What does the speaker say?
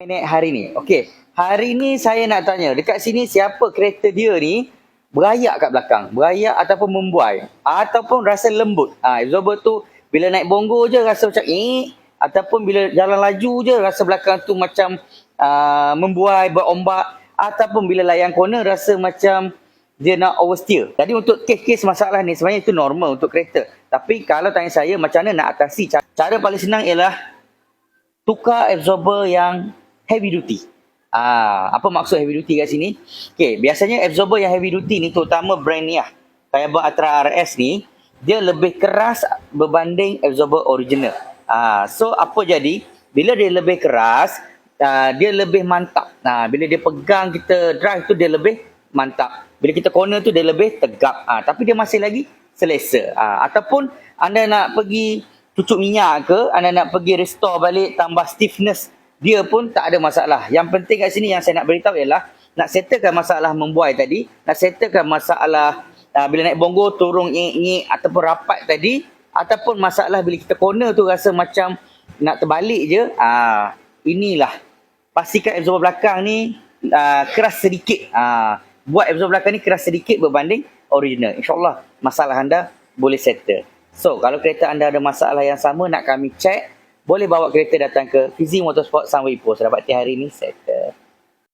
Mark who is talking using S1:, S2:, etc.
S1: naik hari ni. Okey. Hari ni saya nak tanya, dekat sini siapa kereta dia ni berayak kat belakang? Berayak ataupun membuai ataupun rasa lembut. Ah, ha, absorber tu bila naik bongo je rasa macam eh ataupun bila jalan laju je rasa belakang tu macam uh, membuai berombak ataupun bila layan corner rasa macam dia nak oversteer. Jadi untuk kes-kes masalah ni sebenarnya itu normal untuk kereta. Tapi kalau tanya saya macam mana nak atasi, cara paling senang ialah tukar absorber yang heavy duty. Ah, apa maksud heavy duty kat sini? Okey, biasanya absorber yang heavy duty ni terutama brand ni lah. Kayak Atra RS ni, dia lebih keras berbanding absorber original. Ah, so apa jadi? Bila dia lebih keras, uh, dia lebih mantap. Nah, bila dia pegang kita drive tu dia lebih mantap. Bila kita corner tu dia lebih tegap. Ah, tapi dia masih lagi selesa. Ah, ataupun anda nak pergi cucuk minyak ke, anda nak pergi restore balik tambah stiffness dia pun tak ada masalah. Yang penting kat sini yang saya nak beritahu ialah nak settlekan masalah membuai tadi, nak settlekan masalah uh, bila naik bongo turun ngik-ngik ataupun rapat tadi ataupun masalah bila kita corner tu rasa macam nak terbalik je, ah uh, inilah pastikan absorber belakang ni uh, keras sedikit. Uh, buat absorber belakang ni keras sedikit berbanding original. InsyaAllah masalah anda boleh settle. So, kalau kereta anda ada masalah yang sama nak kami check, boleh bawa kereta datang ke Fizi Motorsport Sunway Post. Dapat hari ini settle.